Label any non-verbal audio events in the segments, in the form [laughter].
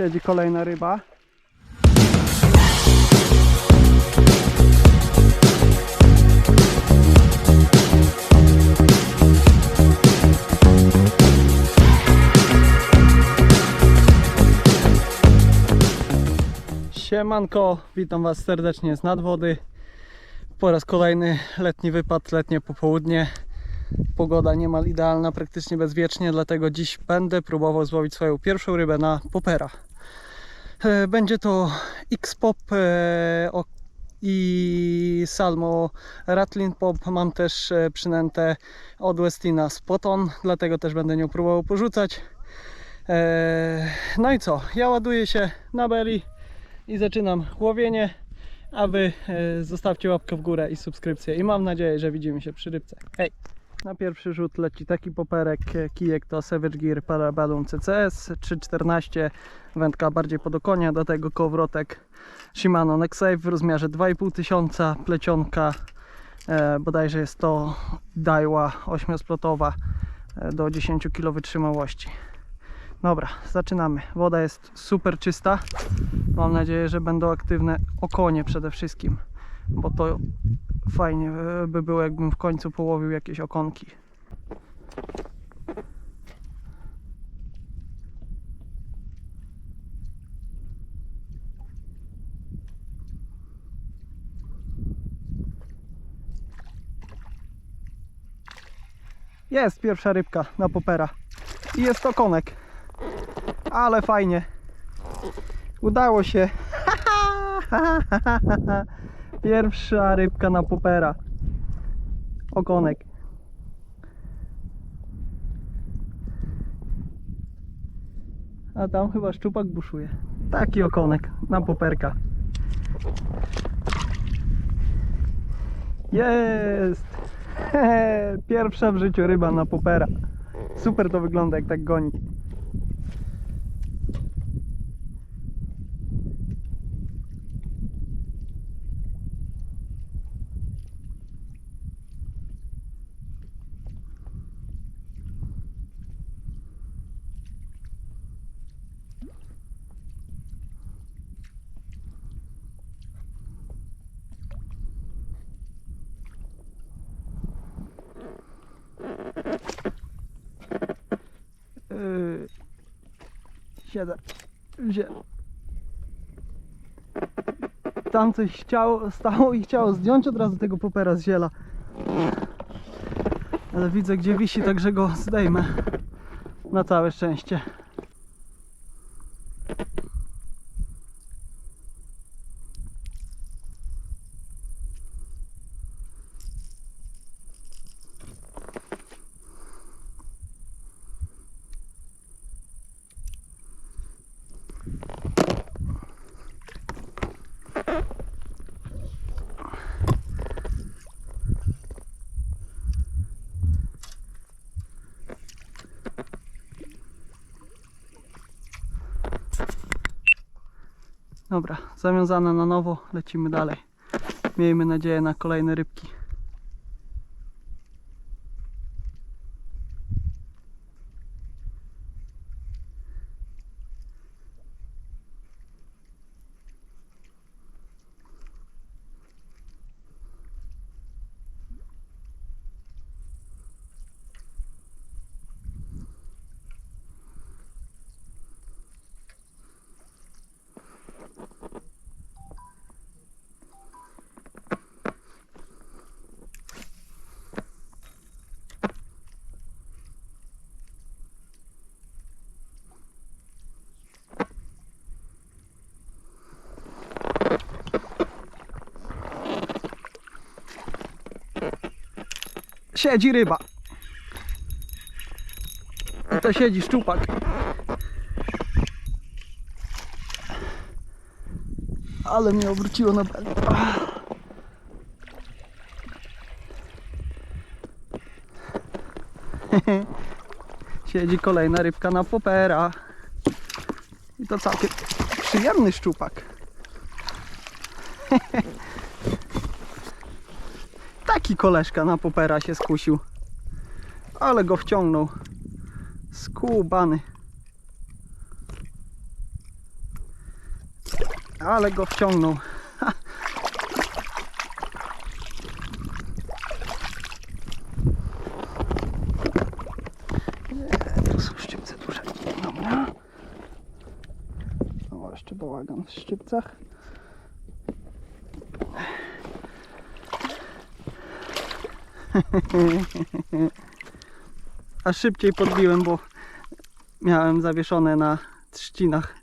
Siedzi kolejna ryba. Siemanko, witam Was serdecznie z nadwody. Po raz kolejny letni wypad, letnie popołudnie. Pogoda niemal idealna, praktycznie bezwiecznie, dlatego dziś będę próbował złowić swoją pierwszą rybę na popera. E, Będzie to X-Pop e, i Salmo Ratlin Pop. Mam też e, przynętę od Westina Spoton, dlatego też będę nią próbował porzucać. No i co? Ja ładuję się na belly i zaczynam łowienie. A wy e, zostawcie łapkę w górę i subskrypcję. I mam nadzieję, że widzimy się przy rybce. Hej! Na pierwszy rzut leci taki poperek, e, kijek to Savage Gear Parabellum CCS 314, wędka bardziej pod okonia, do tego kołowrotek Shimano Nexafe w rozmiarze 2500, plecionka e, bodajże jest to Daiwa 8-splotowa e, do 10 kg wytrzymałości. Dobra, zaczynamy. Woda jest super czysta. Mam nadzieję, że będą aktywne okonie przede wszystkim, bo to fajnie e, by było, jakbym w końcu połowił jakieś okonki. Jest pierwsza rybka na popera. I jest okonek. Ale fajnie. Udało się. [laughs] Pierwsza rybka na popera. Okonek. A tam chyba szczupak buszuje. Taki okonek na poperka. Jest! [laughs] Pierwsza w życiu ryba na popera. Super to wygląda jak tak goni. Yy, wzię. Tam coś chciało, stało i chciało zdjąć od razu tego popera z ziela. Ale widzę gdzie wisi, także go zdejmę. Na całe szczęście. Dobra, zawiązane na nowo, lecimy dalej. Miejmy nadzieję na kolejne rybki. Siedzi ryba. I to siedzi szczupak. Ale mnie obróciło na belę. [laughs] Siedzi kolejna rybka na popera. I to całkiem przyjemny szczupak. [laughs] Taki koleżka na popera się skusił. Ale go wciągnął. Skubany. Ale go wciągnął. Szczypce duże. Dobra. O, jeszcze bałagan w szczypcach. [laughs] A szybciej podbiłem, bo miałem zawieszone na trzcinach.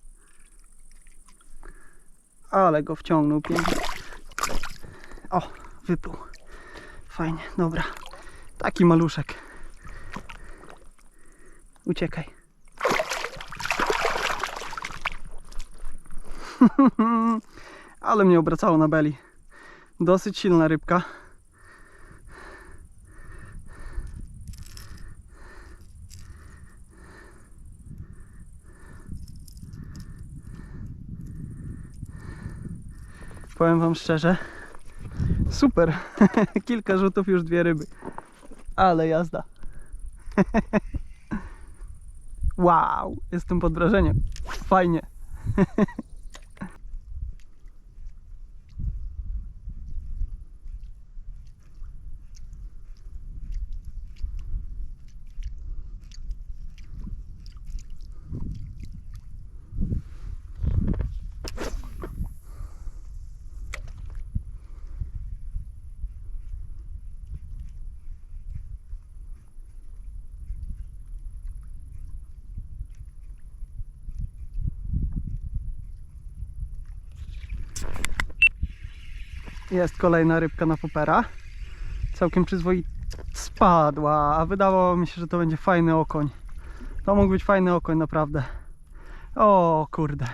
Ale go wciągnął pięknie. O, wypluł. Fajnie, dobra. Taki maluszek. Uciekaj. [laughs] Ale mnie obracało na beli. Dosyć silna rybka. Powiem wam szczerze. Super. [laughs] Kilka rzutów, już dwie ryby. Ale jazda. [laughs] wow, jestem pod wrażeniem. Fajnie. [laughs] Jest kolejna rybka na popera. Całkiem przyzwoita. Spadła, a wydawało mi się, że to będzie fajny okoń. To mógł być fajny okoń, naprawdę. O kurde.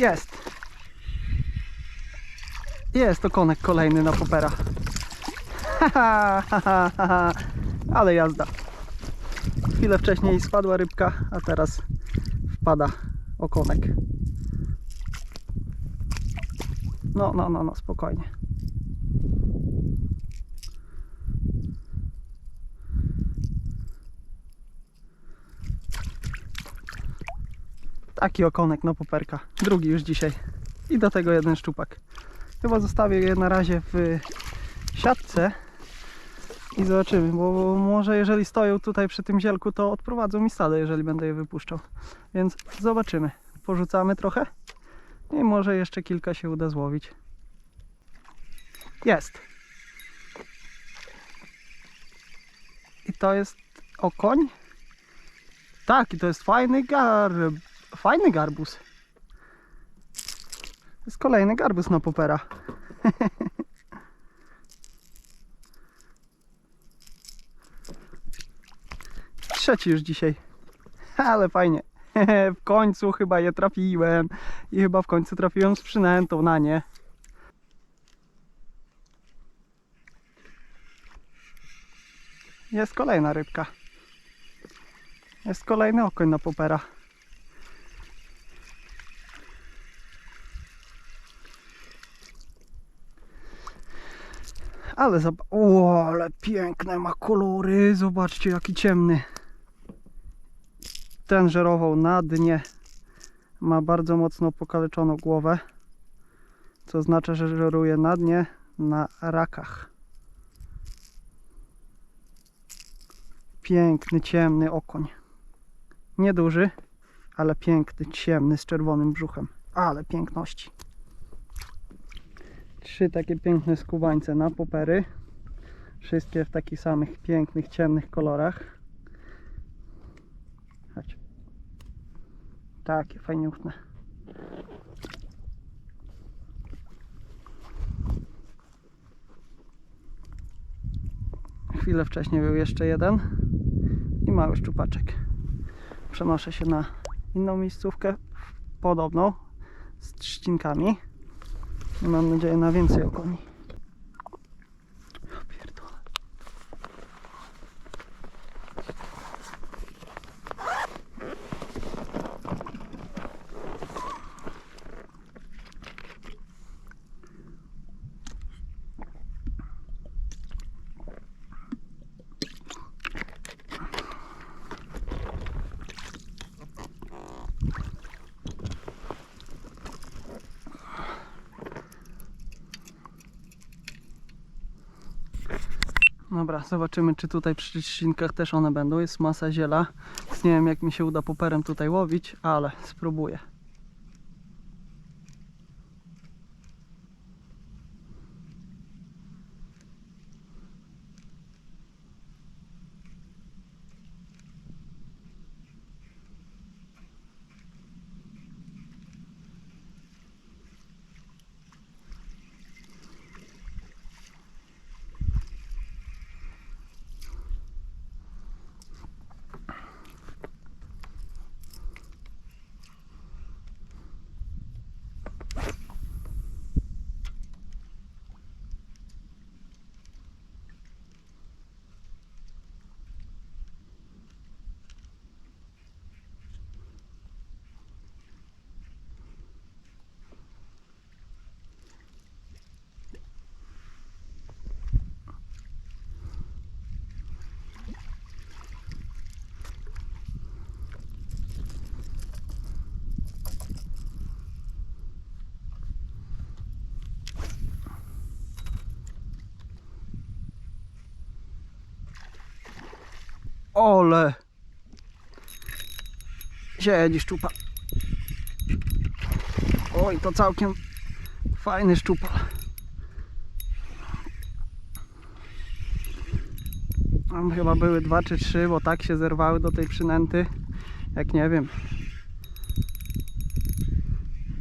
Jest. Jest okonek kolejny na popera. [laughs] Ale jazda. Chwilę wcześniej spadła rybka, a teraz wpada okonek. No, no, no, no, spokojnie. Taki okonek na poperka. Drugi już dzisiaj. I do tego jeden szczupak. Chyba zostawię je na razie w siatce i zobaczymy, bo może jeżeli stoją tutaj przy tym zielku, to odprowadzą mi stadę, jeżeli będę je wypuszczał. Więc zobaczymy. Porzucamy trochę i może jeszcze kilka się uda złowić. Jest. I to jest okoń? Tak, i to jest fajny gar... Fajny garbus. To jest kolejny garbus na popera. [laughs] Trzeci już dzisiaj. [laughs] Ale fajnie. [laughs] W końcu chyba je trafiłem. I chyba w końcu trafiłem z przynętą na nie. Jest kolejna rybka. Jest kolejny okoń na popera. Ale zobacz. Ale piękne ma kolory. Zobaczcie, jaki ciemny. Ten żerował na dnie. Ma bardzo mocno pokaleczoną głowę. Co oznacza, że żeruje na dnie na rakach. Piękny, ciemny okoń. Nieduży, ale piękny, ciemny, z czerwonym brzuchem. Ale piękności. Trzy takie piękne skubańce na popery. Wszystkie w takich samych pięknych, ciemnych kolorach. Chodź. Takie fajniuchne. Chwilę wcześniej był jeszcze jeden i mały szczupaczek. Przenoszę się na inną miejscówkę, podobną, z trzcinkami. Mam nadzieję na więcej okoni. Dobra, zobaczymy czy tutaj przy trzcinkach też one będą. Jest masa ziela. Nie wiem jak mi się uda poperem tutaj łowić, ale spróbuję. Ole! Siedzi szczupa. Oj, to całkiem fajny szczupal. Tam chyba były dwa czy trzy, bo tak się zerwały do tej przynęty. Jak nie wiem.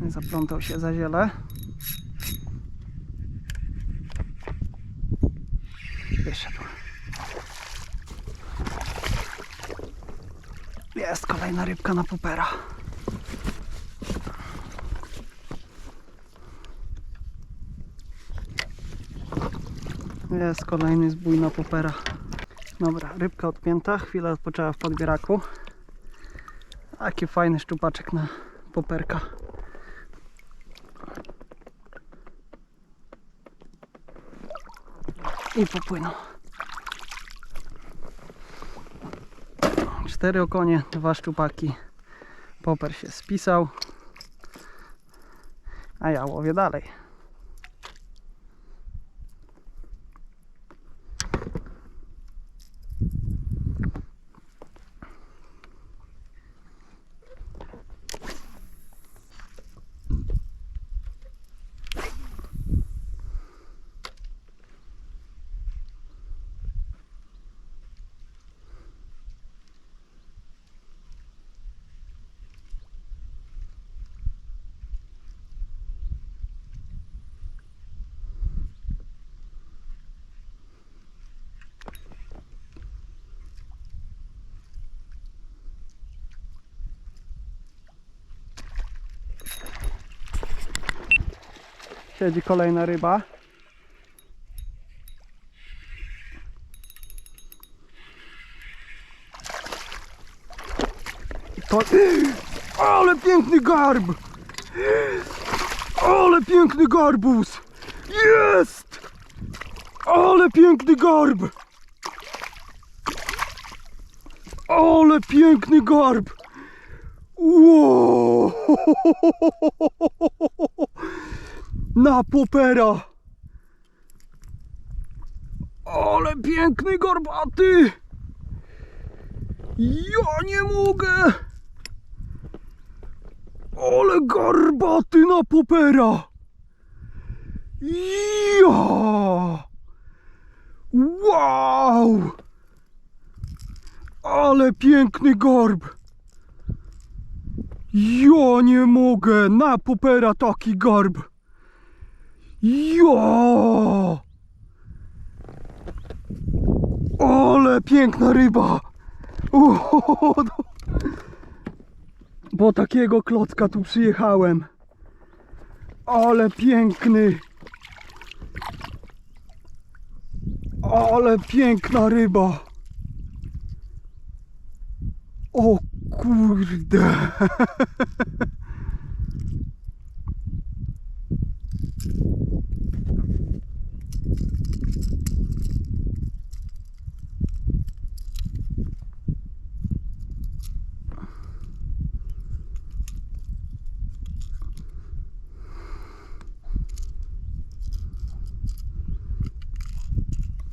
Zaplątał się za ziele. Wyszedł. Jest kolejna rybka na popera. Jest kolejny zbój na popera. Dobra, rybka odpięta, chwilę odpoczęła w podbieraku. Taki fajny szczupaczek na poperka. I popłynął. Cztery okonie, dwa szczupaki. Poper się spisał. A ja łowię dalej. Siedzi kolejna ryba. To... Ale piękny garb! Ale piękny garbus! Jest! Ale piękny garb! Ale piękny garb! Wow! [laughs] Na popera! Ale piękny garbaty! Ja nie mogę! Ale garbaty na popera! Ja! Wow! Ale piękny garb! Ja nie mogę! Na popera taki garb! Ja! Ale piękna ryba! No. Po takiego klocka tu przyjechałem. Ale piękny! Ale piękna ryba! O kurde! [laughs]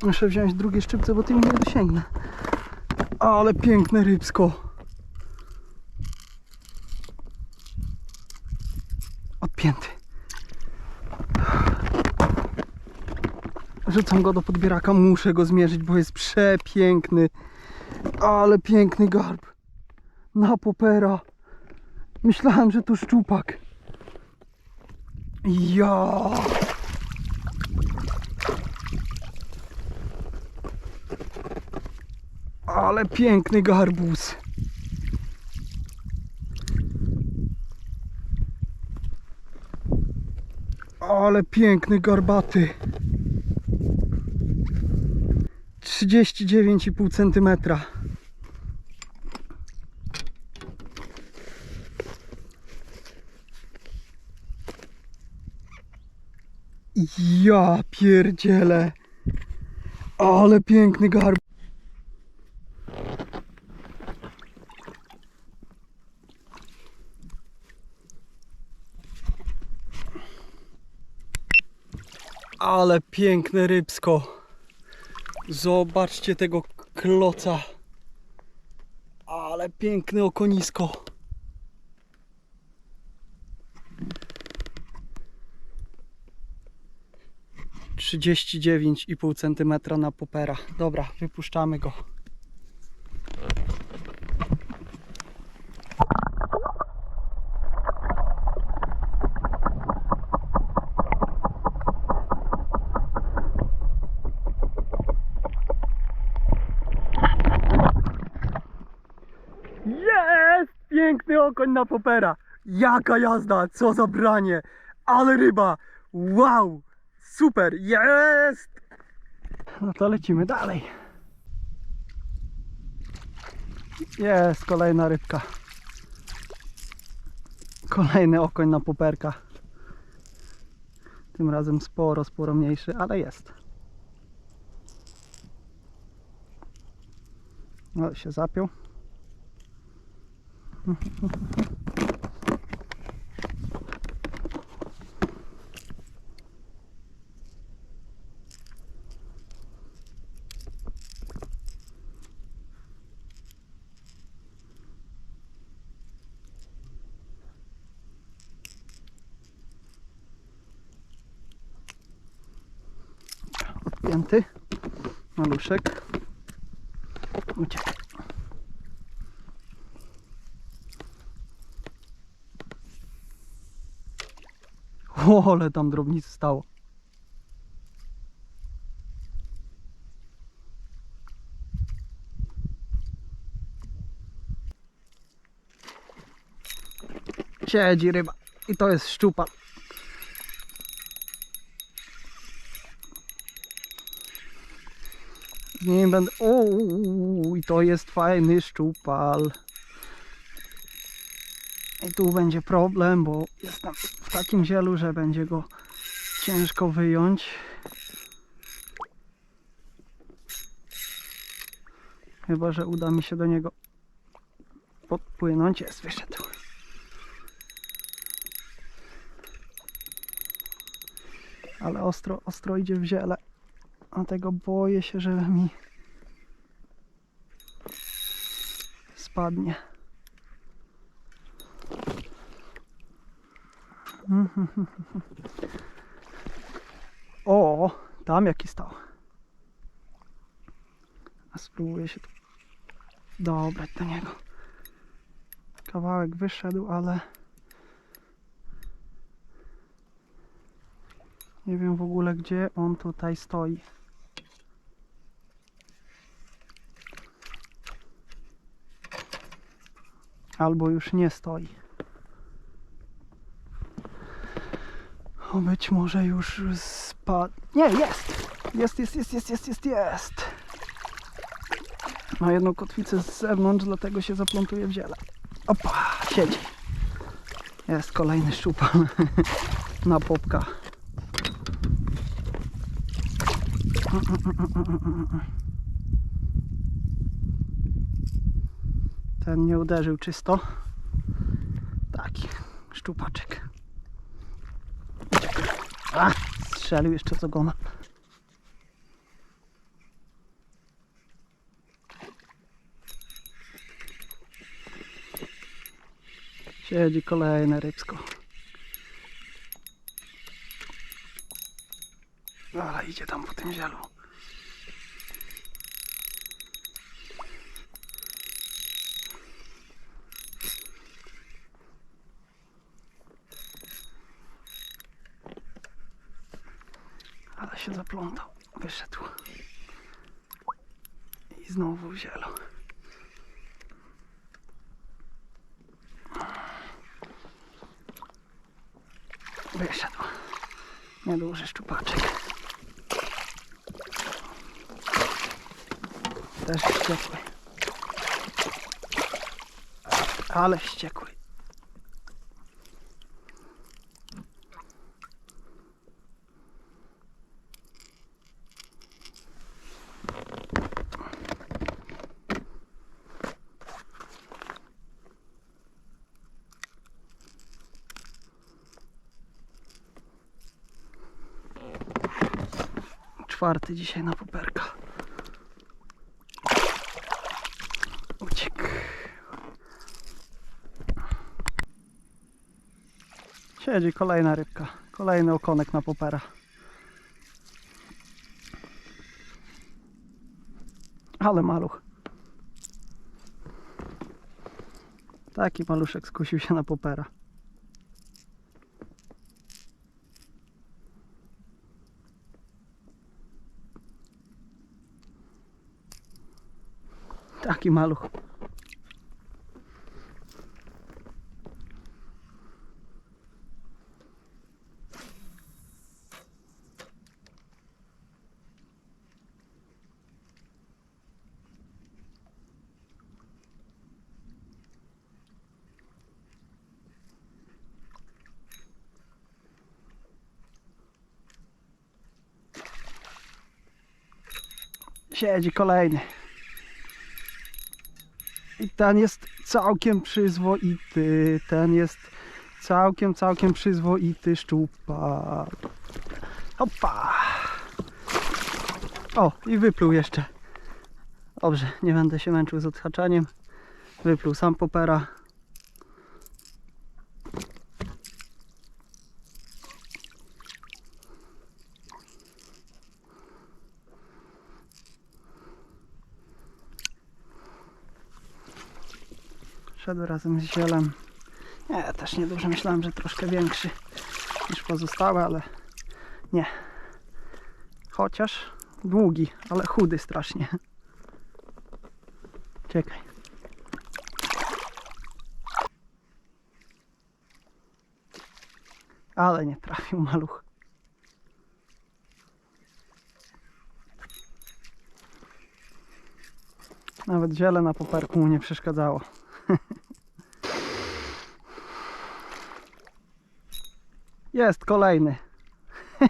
Muszę wziąć drugie szczypce, bo tym nie dosięgnę. Ale piękne rybsko. Odpięty. Rzucam go do podbieraka, muszę go zmierzyć, bo jest przepiękny. Ale piękny garb. Na popera. Myślałem, że to szczupak. Ja. Ale piękny garbus. Ale piękny garbaty. 39,5 cm. Ja pierdzielę. Ale piękny garb. Ale piękne rybsko. Zobaczcie tego kloca. Ale piękne okonisko. Trzydzieści dziewięć i pół centymetra na popera. Dobra, wypuszczamy go. Jest! Piękny okoń na popera. Jaka jazda, co za branie. Ale ryba. Wow! Super, jest! No to lecimy dalej. Jest kolejna rybka. Kolejny okoń na poperka. Tym razem sporo, sporo mniejszy, ale jest. No się zapiął. Odpięty. Maluszek. Uciekaj. O, ale tam drobnicy stało. Siedzi ryba. I to jest szczupa. Z nim będę... O, i to jest fajny szczupal. I tu będzie problem, bo jestem w takim zielu, że będzie go ciężko wyjąć. Chyba, że uda mi się do niego podpłynąć. Jest, wyszedł. Ale ostro, ostro idzie w ziele. Dlatego boję się, że mi spadnie. [laughs] O, tam jaki stał. A spróbuję się tu dobrać do niego. Kawałek wyszedł, ale nie wiem w ogóle gdzie on tutaj stoi. Albo już nie stoi. Być może już spadł. Nie, jest! Jest, jest, jest, jest, jest, jest, jest! Ma jedną kotwicę z zewnątrz, dlatego się zaplątuje w ziele. Opa, siedzi. Jest kolejny szczupan [laughs] na popka. Ten nie uderzył czysto. Taki szczupaczek. A, strzelił jeszcze z ogona. Siedzi kolejne rybsko. Ale idzie tam po tym zielu. Się zaplątał. Wyszedł. I znowu zielo. Wyszedł. Nieduży szczupaczek. Też wściekły. Ale wściekły. Czwarty dzisiaj na poperka. Uciekł. Siedzi kolejna rybka. Kolejny okonek na popera. Ale maluch. Taki maluszek skusił się na popera. Taki maluch. Siedzi kolejny. Ten jest całkiem przyzwoity. Ten jest całkiem, całkiem przyzwoity szczupak. Hopa! O, i wypluł jeszcze. Dobrze, nie będę się męczył z odhaczaniem. Wypluł sam popera. Szedł razem z zielem. Nie, też nieduży. Myślałem, że troszkę większy niż pozostałe, ale nie. Chociaż długi, ale chudy strasznie. Czekaj. Ale nie trafił maluch. Nawet ziele na poperku mu nie przeszkadzało. [laughs] Jest kolejny. [laughs]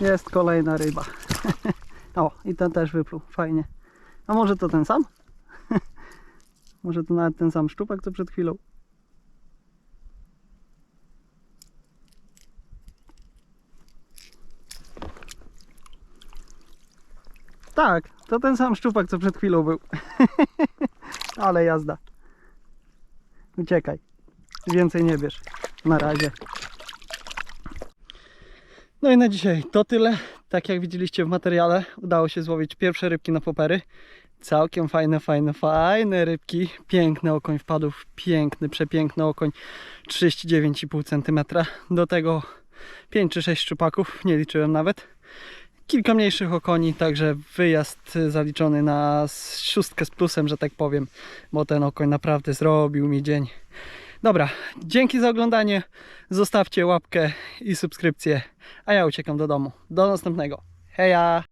Jest kolejna ryba. [laughs] O, i ten też wypluł. Fajnie. A może to ten sam? [laughs] może to nawet ten sam szczupak, co przed chwilą. Tak, to ten sam szczupak, co przed chwilą był. [laughs] Ale jazda. Uciekaj. Więcej nie bierz. Na razie. No i na dzisiaj to tyle. Tak jak widzieliście w materiale, udało się złowić pierwsze rybki na popery. Całkiem fajne, fajne, fajne rybki. Piękny okoń wpadł, piękny, przepiękny okoń. 39,5 cm. Do tego 5 czy 6 szczupaków, nie liczyłem nawet kilka mniejszych okoni, także wyjazd zaliczony na szóstkę z plusem, że tak powiem, bo ten okoń naprawdę zrobił mi dzień. Dobra, dzięki za oglądanie, zostawcie łapkę i subskrypcję, a ja uciekam do domu. Do następnego. Heja!